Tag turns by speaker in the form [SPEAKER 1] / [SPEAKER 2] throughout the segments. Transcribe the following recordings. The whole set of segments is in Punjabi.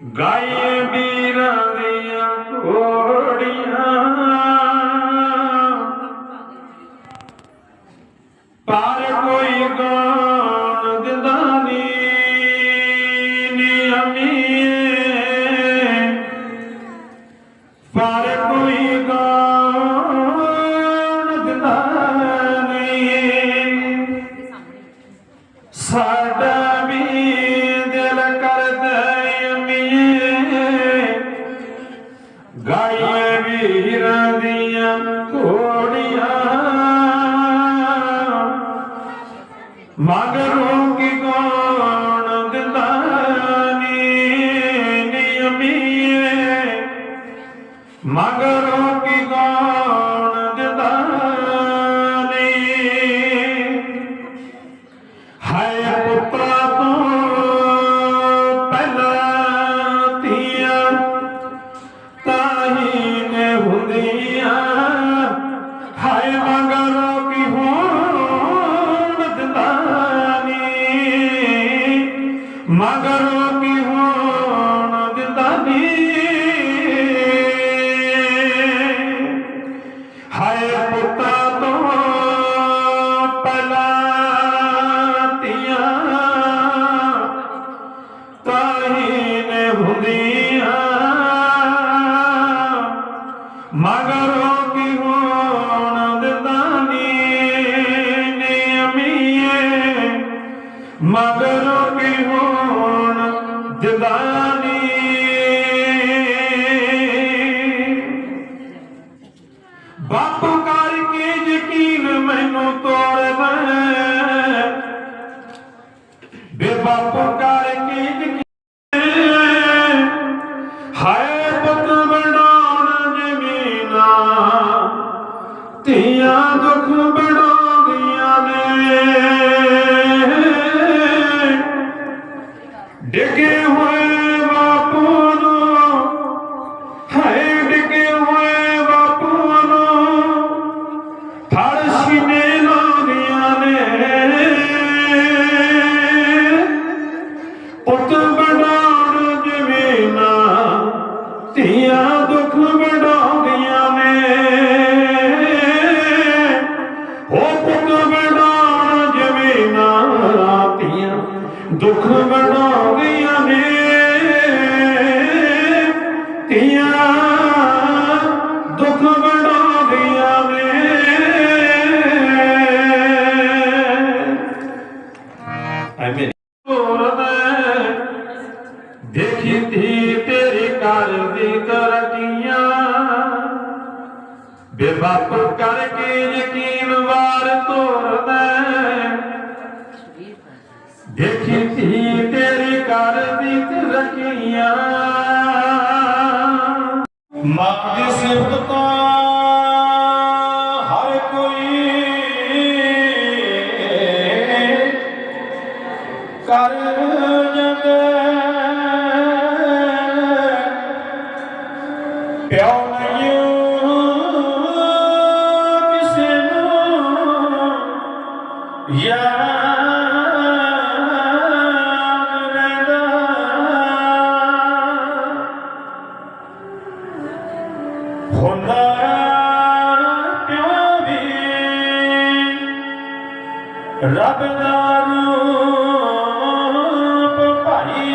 [SPEAKER 1] ਗਾਏ ਵੀਰਾਂ ਦੀਆਂ ਘੋੜੀਆਂ। ਪਰ ਕੋਈ ਗਾਣ ਦਿੰਦਾ ਨੀ ਨਿਯਮੀਏ ਪਰ ਕੋਈ ਗਾਣ ਗਾਈਏ ਵੀਰਾਂ ਦੀਆਂ ਘੋੜੀਆਂ। ਮਗਰੋਂ ਕੀ ਕੌਣ ਦਿੰਦਾ ਨੀ ਨਿਯਮੀਏ ਮਗਰੋਂ ਕੀ ਕੌਣ ਮਗਰੋਂ ਕੀ ਹੋਣ ਦਿੰਦਾ ਨੀ। ਹਾਏ ਪੁੱਤਾਂ ਤੋਂ ਪਲਾਤੀਆਂ ਧੀਆਂ ਤਾਹੀ ਨੇ ਹੁੰਦੀ। ਮਗਰੋਂ ਕੀ ਹੋਣ ਦਿੰਦਾ ਬਾਪੂ ਕਰਕੇ ਯਕੀਨ ਮੈਨੂੰ ਤੋੜਦਾ ਬੇ ਬਾਪੂ ਦੁੱਖ ਬਣਾਉਂਦੀਆਂ ਨੇ। ਧੀਆਂ, ਦੁੱਖ ਬਣਾਉਂਦੀਆਂ ਨੇ। ਐਵੇਂ ਦੇਖੀ ਤੀ ਤੇਰੀ ਕਰ ਦੀ ਤਰਕੀਆਂ ਬੇਬਾਪ ਕਰਕੇ ਯਕੀਨ ਵਾਰ ਤੋੜਦਾ ਮਾਂ ਦੀ ਸਿਫਤ ਤੋਂ ਹਰ ਕੋਈ ਕਰ ਜਾਂਦਾ। ਪਿਓ ਨਹੀਂ ਕਿਸੇ ਨੂੰ ਯਾਰ ਹੁੰਦਾ ਪਿਓ ਵੀ ਰੱਬ ਦਾ ਰੂਪ ਭਾਈ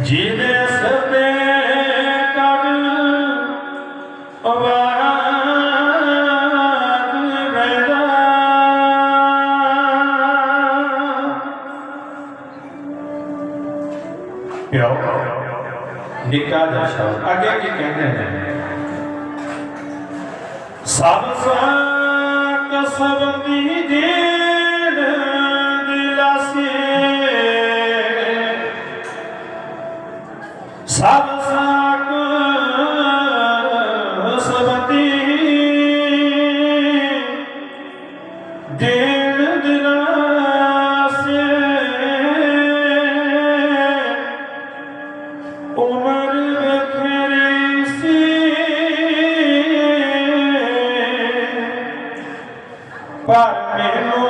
[SPEAKER 1] ਜਿਹਦੇ ਸਤੇ ਕਰ ਆਵਾਜ਼ ਰਹਿਦਾ ਪਿਓ ਨਿੱਕਾ ਜਿਹਾ ਸ਼ਬਦ। ਅੱਗੇ ਕੀ ਕਹਿੰਦੇ ਨੇ। ਸਭ ਸਾਕ ਸਬਦੀ ਦੇਨ ਦਿਲਾਸੇ ਸਭ Para